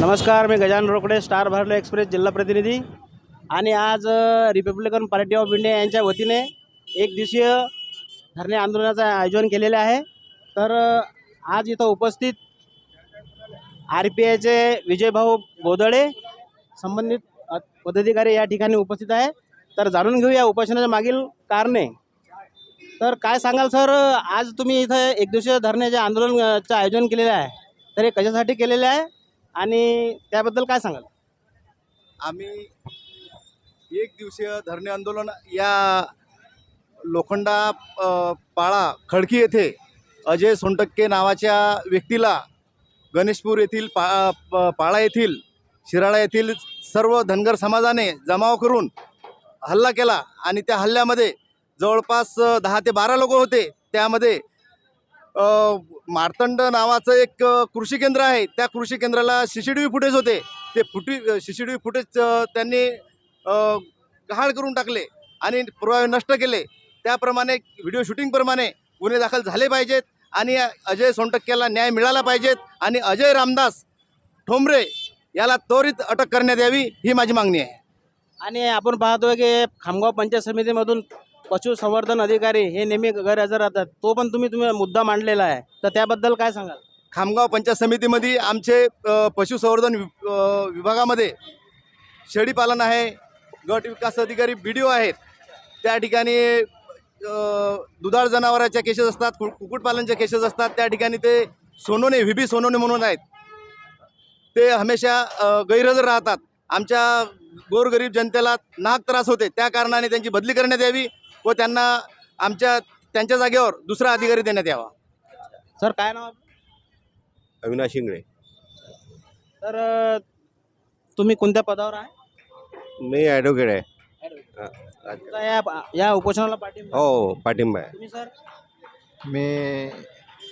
नमस्कार मी Gajanan Rokade star Bharat express जिल्हा प्रतिनिधी. आणि आज रिपब्लिकन पार्टी ऑफ इंडिया यांच्या वतीने एक दिवसीय धरणे आंदोलनाचं आयोजन केलेले आहे. तर आज इथं उपस्थित आर पी आयचे विजयभाऊ बोदळे संबंधित पदाधिकारी या ठिकाणी उपस्थित आहे. तर जाणून घेऊया उपोषणाच्या मागील कारणे. तर काय सांगाल सर? आज तुम्ही इथं एक दिवसीय धरण्याचे आंदोलनचं आयोजन केलेलं आहे. तर हे कशासाठी केलेलं आहे? आणि त्याबद्दल काय सांगाल? आम्ही एक दिवसीय धरणे आंदोलन या लोखंडा पाळा खडकी येथे अजय सोनटक्के नावाच्या व्यक्तीला गणेशपूर येथील पा पाळा येथील शिराळा येथील सर्व धनगर समाजाने जमाव करून हल्ला केला आणि त्या हल्ल्यामध्ये जवळपास दहा ते बारा लोक होते. त्यामध्ये मार्तंड नावाचं एक कृषी केंद्र आहे. त्या कृषी केंद्राला C C T V footage होते. ते फुटी C C T V footage त्यांनी गहाळ करून टाकले आणि पुरावे नष्ट केले. त्याप्रमाणे व्हिडिओ शूटिंगप्रमाणे गुन्हे दाखल झाले पाहिजेत आणि अजय सोनटक्क्याला न्याय मिळाला पाहिजेत आणि अजय रामदास ठोंबरे याला त्वरित अटक करण्यात यावी ही माझी मागणी आहे. आणि आपण पाहतोय की खामगाव पंचायत समितीमधून पशुसंवर्धन अधिकारी हे नेहमी गैरहजर राहतात. तो पण तुम्ही तुम्ही मुद्दा मांडलेला आहे. तर त्याबद्दल काय सांगाल? खामगाव पंचायत समितीमध्ये आमचे अ, पशुसंवर्धन वि- अ, विभागामध्ये शेळीपालन आहे गट विकास अधिकारी बी डी ओ आहेत. त्या ठिकाणी अ, दुधाळ जनावरांच्या केसेस असतात कु कुक्कुटपालनच्या केसेस असतात. त्या ठिकाणी ते सोनोने व्ही बी सोनोने म्हणून आहेत. ते हमेशा अ, गैरहजर राहतात. आमच्या गोरगरीब जनतेला नाक त्रास होते. त्या कारणाने त्यांची बदली करण्यात यावी. व त्यांना आमच्या त्यांच्या जागेवर दुसरा अधिकारी देण्यात यावा. सर काय नाव आपलं? अविनाश शिंगळे तर अ, तुम्ही कोणत्या पदावर आहे? मी ॲडव्होकेट आहे. हा, या या उपोषणाला पाठिंबा हो पाठिंबा आहे. तुम्ही सर? मी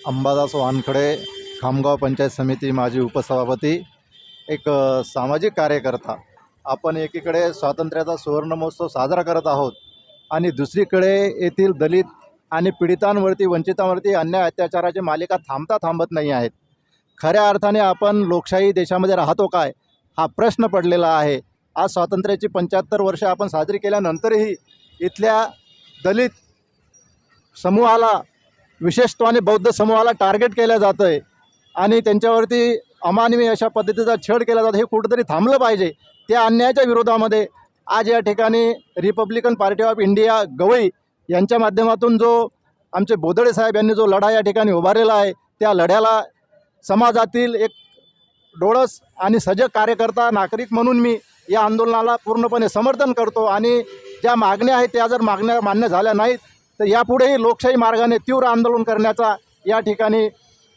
अंबादास वानखडे खामगाव पंचायत समिती माजी उपसभापती एक अ, सामाजिक कार्यकर्ता. आपण एकीकडे स्वातंत्र्याचा सुवर्ण महोत्सव साजरा करत आहोत. आणि दुसरीकडे येथील दलित आणि पीडितांवरती वंचितांवरती अन्याय अत्याचाराची मालिका थांबता थांबत नाही आहेत. खऱ्या अर्थाने आपण लोकशाही देशामध्ये राहतो काय हा प्रश्न पडलेला आहे. आज स्वातंत्र्याची पंच्याहत्तर वर्ष आपण साजरी केल्यानंतरही इथल्या दलित समूहाला विशेषत्वाने बौद्ध समूहाला टार्गेट केलं जातं आहे आणि त्यांच्यावरती अमानवी अशा पद्धतीचा छळ केला जातो हे कुठंतरी थांबलं पाहिजे. त्या अन्यायाच्या विरोधामध्ये आज या ठिकाणी Republican Party of India Gavai यांच्या माध्यमातून जो आमचे बोदडे साहेब यांनी जो लढा या ठिकाणी उभारलेला आहे त्या लढ्याला समाजातील एक डोळस आणि सजग कार्यकर्ता नागरिक म्हणून मी या आंदोलनाला पूर्णपणे समर्थन करतो आणि ज्या मागण्या आहेत त्या जर मागण्या मान्य झाल्या नाहीत तर यापुढेही लोकशाही मार्गाने तीव्र आंदोलन करण्याचा या ठिकाणी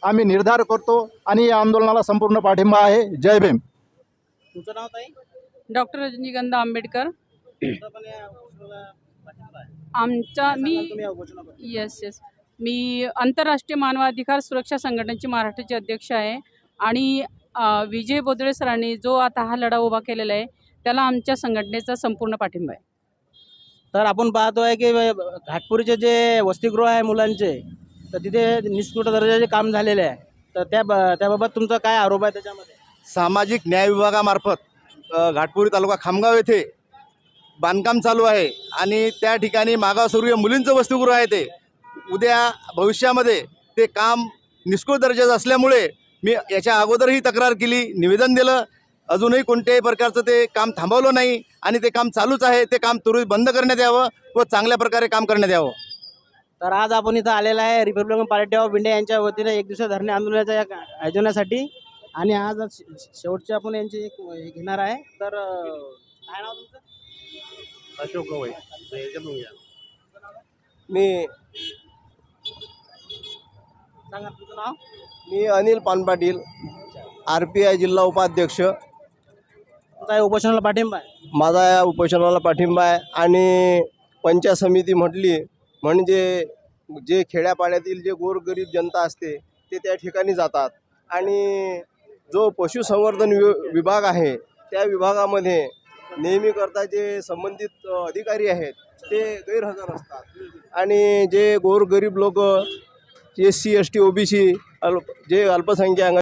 आम्ही निर्धार करतो आणि या आंदोलनाला संपूर्ण पाठिंबा आहे. जय भीम. तुमचं नाव ताई? डॉक्टर रजनीगंधा आंबेडकर आहे. काय मी? येस येस मी आंतरराष्ट्रीय मानवाधिकार सुरक्षा संघटनेची महाराष्ट्राची अध्यक्ष आहे आणि विजय बोदळे सरांनी जो आता हा लढा उभा केलेला आहे त्याला आमच्या संघटनेचा संपूर्ण पाठिंबा आहे तर आपण पाहतोय की घाटपुरीचे जे वसतिगृह आहे मुलांचे तर तिथे निष्कृत दर्जाचे काम झालेले आहे तर त्या त्याबाबत तुमचा काय आरोप आहे त्याच्यामध्ये सामाजिक न्याय विभागामार्फत घाटपुरी तालुका खामगाव येथे बांधकाम चालू आहे आणि त्या ठिकाणी मागासवर्गीय मुलींचं वसतिगृह आहे ते. उद्या भविष्यामध्ये ते काम निष्कुळ दर्जाचं असल्यामुळे मी याच्या अगोदरही तक्रार केली निवेदन दिलं. अजूनही कोणत्याही प्रकारचं ते काम थांबवलं नाही आणि ते काम चालूच आहे. ते काम त्वरित बंद करण्यात यावं व चांगल्या प्रकारे काम करण्यात यावं. तर आज आपण इथं आलेला आहे. रिपब्लिकन पार्टी ऑफ इंडिया यांच्या वतीने एक दिवसा धरणे आंदोलनाच्या या आयोजनासाठी आणि आज शे- शेवटचे आपण यांची एक हे घेणार आहे. तर अं, काय नाव तुमचं? अशोक गवई. मी सांगा तुमचं नाव. मी Anil Panpatil R P I जिल्हा उपाध्यक्ष. तुमचा या उपोषणाला पाठिंबा आहे. माझा या उपोषणाला पाठिंबा आहे. आणि पंचायत समिती म्हटली म्हणजे जे खेड्यापाड्यातील जे गोरगरीब जनता असते ते त्या ठिकाणी जातात. आणि जो पशुसंवर्धन वि विभाग आहे त्या विभागामध्ये नेहमीकरता जे संबंधित अधिकारी आहेत ते गैरहजर असतात. आणि जे गोरगरीब लोक S C S T O B C अल्प जे अल्पसंख्याक